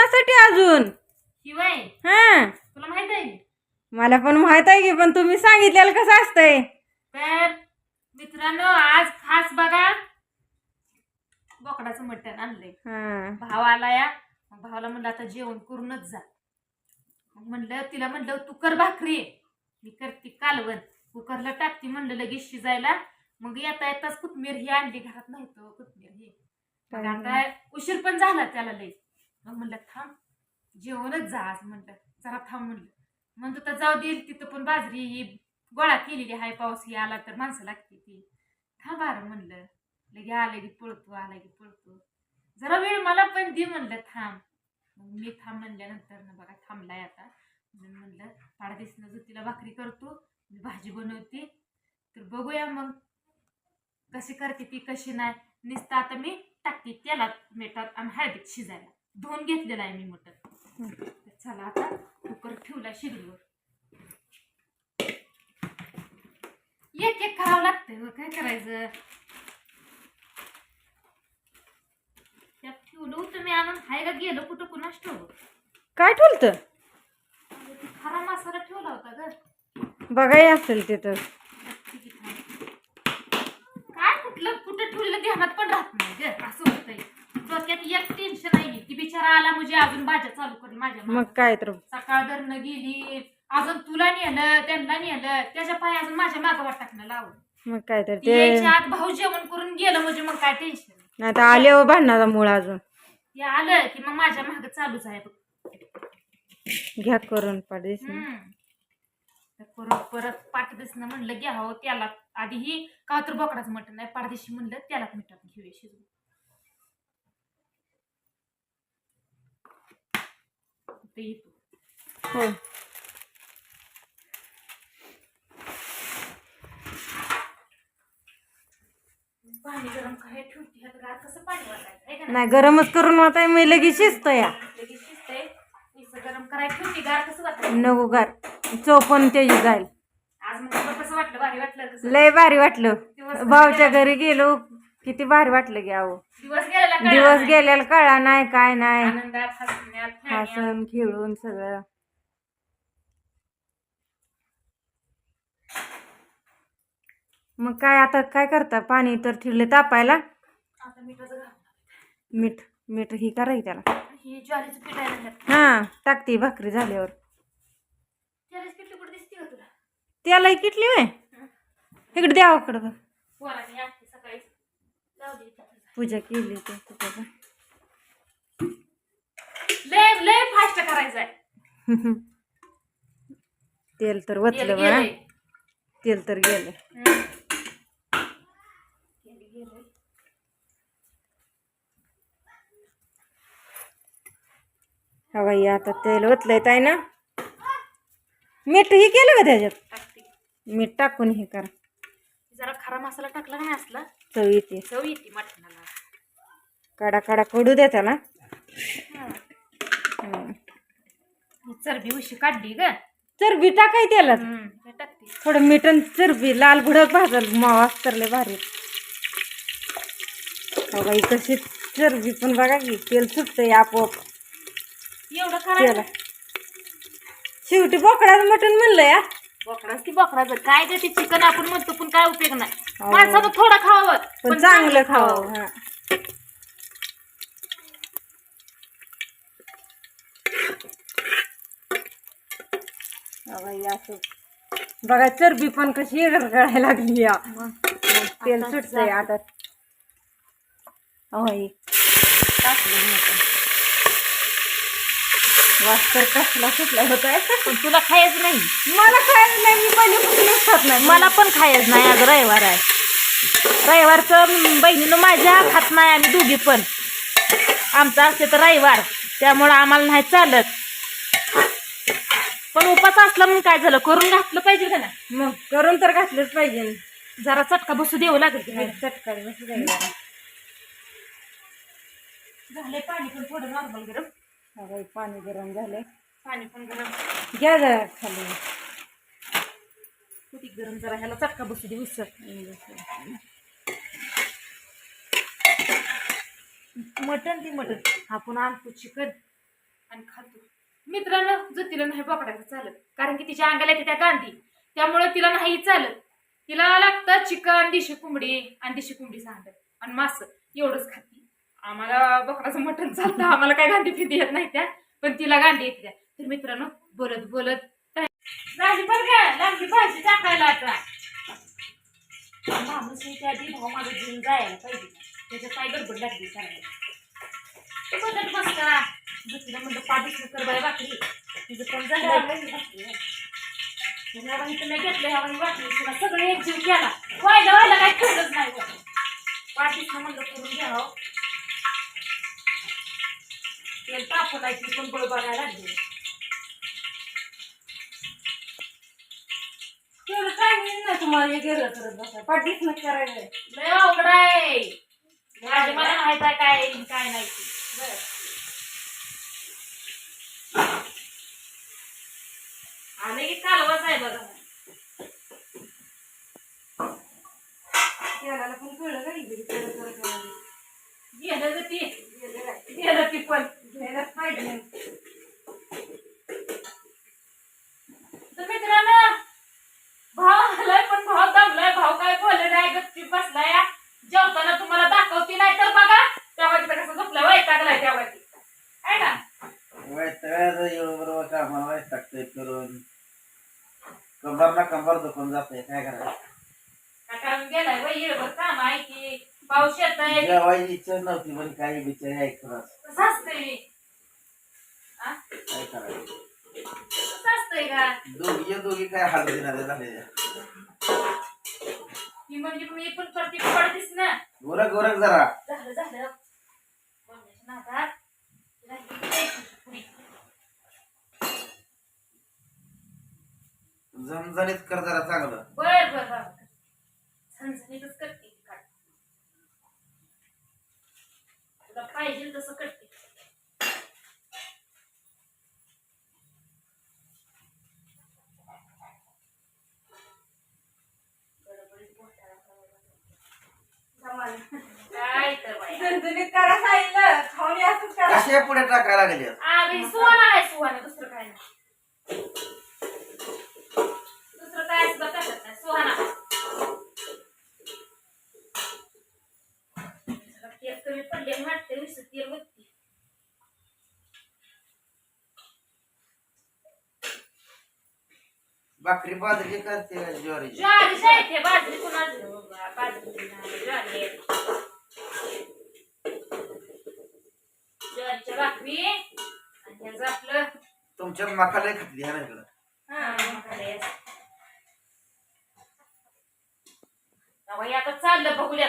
कुणासाठी अजून? शिवाय हा. तुला माहीत आहे? मला पण माहीत आहे की पण तुम्ही सांगितलेलं कसं असतंय? तर मित्रांनो आज खास बघा बोकडाचं मटण आणलंय. हा. भाव आला या मग भावाला म्हणलं आता जेवण करूनच जा. मग म्हणलं तिला म्हणलं तू कर भाकरी. मी करते कालवण. कुकरला टाकते म्हणलं लगेच शिजायला. मग येता येताच कोथमीर ही आणली घरात नव्हतं कोथमीर ही. मग आता उशीर पण झाला त्याला लई. मग म्हणलं थांब जेवणच जा आज म्हणलं. जरा थांब म्हणलं. म्हणतो तर जाऊ देईल तिथं पण बाजरी ही गोळा केलेली हाय पाऊस ही आला तर माणसं लागते ती. थांब अरे म्हणलं. लगे आलं की पळतो आला की पळतो. जरा वेळ मला पण दे म्हणलं. थांब. मग मी थांब म्हणल्यानंतर ना बघा थांबलाय आता. म्हणून म्हणलं पाडदिसनं जो तिला भाकरी करतो मी भाजी बनवते. तर बघूया मग कशी करते ती कशी नाही. नुसतं आता मी टाकते त्याला मिठात आणि हळदीत शिजायला. धुवून घेतलेलं आहे मी मटण तर चला आता कुकर ठेवला शिगलीवर एक एक करावं लागतंय हो, काय करायचं? त्यात ठेवलं होतं मी आणून. हाय का गेलं कुठं कुणाच ठेवलं काय ठुलत खरा मसाला ठेवला होता ग. बघाय असेल तिथं काय. कुठलं? कुठं ठेवलेलं ध्यानात पण राहत नाही ग असं होतंय. डोक्यात एक टेन्शन आहे ती बिचारा आला म्हणजे अजून भाज्या चालू करेल माझ्या मागं. काय तर. सकाळ धरणं गेली अजून तुला नेलं त्यांना नेलं त्याच्या पाय अजून माझ्या मागं वाट टाकणं लावून. मग काय तर ती आत भाऊ जेवण करून गेलं म्हणजे मग काय टेन्शन तर आल्यावर भांडणाचा मूळ अजून. ते आलं की मग माझ्या मागं चालूच आहे बघ. घ्या करून पाडीस हम्म. तर परत परत पाठ दिसणं म्हणलं घ्यावं त्याला आधी ही का तर बोकडाचं मटण नाही पाडदेशी म्हणलं त्याला मिठात घेऊया शिजवून. ते येतो. हो. पाणी गरम काय ठेवते ह्यात गार कसं पाणी वाटायचं आहे का नाही? नाही गरमच करून वाटाय मी लगेच शिजत या लगेच शिजतंय. नुसतं गरम करायला ठेवते गार कसं वाटायचं? नको गार. चौपन त्याची जाईल. आज मग तुला कसं वाटलं भारी वाटलं कसं? लय भारी वाटलं. भाऊच्या घरी गेलो किती भारी वाटलं की अहो. दिवस गेलेला कळला दिवस नाही. गेलेला कळा नाही काय नाही. आनंदात हसण्यात खेळण्यात. हसून खेळून सगळं. मग काय आता काय करता? पाणी तर ठेवले तापायला. आता मिठाचं घालून मीठ मीठ ही करायची त्याला. ही ज्वारीचं पीठ आहे म्हणतात हा टाकते भाकरी झाल्यावर. ज्वारीचं पीठ कुठे दिसते का तुला? त्याला किटली वय इकडे द्यावाकडं बघ. पोरांनी. पूजा केली ते. लय लय फास्ट करायचं आहे तेल तर तेल वतलं बघा गेलंय. तेल तर गेलं. हा बाई आता तेल ओतलंय ताय ना. मीठ ही केलं का त्याच्यात? मीठ टाकून हे करा. जरा खरा मसाला टाकला नाही असला? चव येते चव येते मटणाला. काडा काडा कडू द्या त्याला. हा. चरबी उशी काढली ग. चरबी टाकाय त्याला. हे टाकते. थोडं मीठ आणि चरबी लाल भडक भाजल मावास तरले भारी हो बाई कशी चरबी पण बघा की तेल सुटतंय आपोआप. एवढं त्याला. करायचं शेवटी बोकडाचं मटण म्हणलं या. बोकडाच की बोकडाचं? काय ग ते चिकन आपण म्हणतो पण काय उपयोग नाही. माणसानं थोडं खावं पण चांगलं खावं हा. असं. बघा चरबी पण कशी गळायला लागली या. तेल सुटतंय. आता. होय टाकलं वास तर कसला सुटला होत पण तुला खायचं नाही. मला खायचं नाही मी पहिल्यापासूनच खात नाही. मला पण खायचं नाही आज रविवार आहे. रविवारचं बहिणीनं माझ्या खात नाही आम्ही दोघी पण. आमचं असते तर रविवार त्यामुळं आम्हाला नाही चालत. पण उपास असला म्हणून काय झालं? करून घातलं पाहिजे का नाही? मग करून तर घातलंच पाहिजे. जरा चटका बसू देऊ लागेल की नाही? चटकारी बसू. झाले पाणी पण थोडं नॉर्मल गरम. हा बाई, पाणी गरम झालंय. पाणी पण गरम. घ्या जरा खाली. किती गरम जरा ह्याला चटका बसू दे उसर मटन ती मटन आपण आणतो चिकन आणि खातो. मित्रांनो ज्योतीला नाही पकडायचं चालत. कारण की तिच्या अंगाला येते त्या गांधी. त्यामुळे तिला नाही चालत. तिला लागतं चिकन देशी कोंबडी आणि देशी कोंबडी सांगतात आणि मास. एवढंच खाती. आम्हाला बकराचं मटण चालतं. आम्हाला काय गांधी फिती येत नाही त्या. पण तिला गांधी येते त्या. तर मित्रांनो बोलत बोलत. झाली बरं का? लागली भाजी टाकायला आता. माणूस मी त्या आधी भाऊ माझं जीवन जायला पाहिजे. त्याच्यात काय गडबड लागली करायला ते दुसरीला म्हणलं कर बाय बाकरी तिचं पण झालं घेतलं वाटली तुला सगळं एक जीव केला. व्हायला व्हायला काय ठेवलंच नाही पाठीच म्हणलं करून घ्यावं तेल तापवायची पण बळ बघायला लागली. तेवढं काय नाही तुम्हाला? हे गेलं करत बसा पाठीच न करायला. लय अवघड आहे. मला माहीत आहे काय आहे आणि काय नाही. ते. बरं. आले की कालवाच आहे बघा तेलाला पण कळलं का इकडे करत करत करत. गेलं ग ती गेलं काय? गेलं ती पण घ्यायलाच पाहिजे तर मित्रांनो भाव आलाय पण भाव दमलाय भाव काय बोलले नाही गच्ची बसलाय जेवताना तुम्हाला दाखवते नाही तर बघा तेव्हा तिथं कसं झोपलं वैतागलाय तेव्हा ती आहे ना वैतागायचं एवढं बरोबर कामाला वैतागतंय करून ना कंबर दुखून जाते काय करायचं? जेवायची इच्छा नव्हती पण काही बिचारी? काय करायचं? का? दोघी दोघी काय हाल देणारे झालेल्या? म्हणजे मी पण करते पडतीस ना. गोरख गोरख जरा. झालं झालं. झणझणीत कर जरा चांगलं. बर बर बर. झणझणीतच करते ती काढ. तुला पाहिजे तसं करते. काय तर बाई. करा सांगितलं खाऊन असंच करा. कशा पुढे टाकायला लागले सुहाना आहे सुहाना दुसरं काय नाही. नाही जरा केस कमी पडले वाटते विसर तेल वरती भाकरी बाजरी करते ज्वारी ज्वारी जायते बाजरी कुणाची बाजरी नाही, ज्वारी. ज्वारीच्या भाकरी आणि ह्याचं आपलं तुमच्या मखाला खाती ह्या इकडं तेव्हा आता चाललं बघूया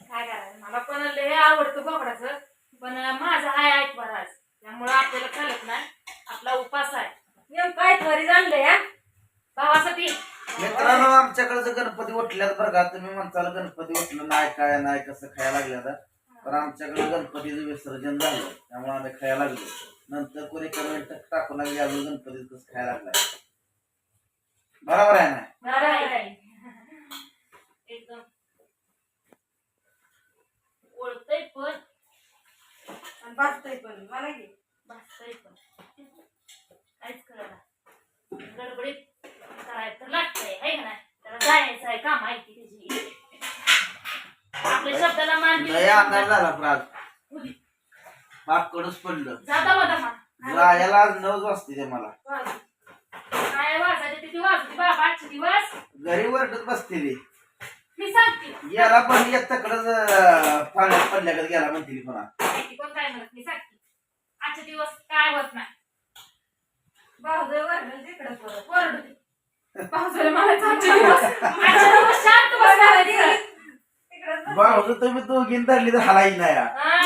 काय करायचं? मला पण लय आवडतं बोकडाचं पण माझा हाय ऐक बराच त्यामुळं आपल्याला चालत नाही. आपला उपास आहे. नेमकं काय त्वरित आणलंय भावासाठी. मित्रांनो आमच्याकडे गणपती उठल्यात बरं का तुम्ही म्हणताल गणपती उठलं नाही काय नाही कसं खायला लागलं आता. पण आमच्याकडे गणपतीचं विसर्जन झालं त्यामुळे आम्ही खायला लागलो. नंतर कोणी कमेंट टाकू लागली अजून गणपती कसं खायला लागलाय. बरोबर आहे ना. एकदम. ओळखतय पण. आणि पण. मला घे. भासतय पण. काहीच कळना. गडबडीत करायचं तर लागतंय. आहे का नाही? त्याला जायचं आहे काम आहे की त्याची आपल्या शब्दाला मान दिली लय अंधार झाला कडूच पडलं. जाता बघा आज नऊच वाजते ते मला. काय वाजायचे? किती वाजते बाबा? आजचे दिवस? घरी वरडत बसते ती. मी सांगते. याला पण येत तकडच पाण्यात पडल्याकडे गेला म्हणते ती पुन्हा. माहिती कोण काय म्हणत? मी सांगते. आजचे दिवस काय होत नाही. भाऊजय वरडून तिकडं परत. ओरडते पावसाळ्यात मला आजचे दिवस आजचे दिवस शांत बसायला दिलं. तिकडं भाऊ तुम्ही दोघीन धरली तर हलाई नाही. हा. हा.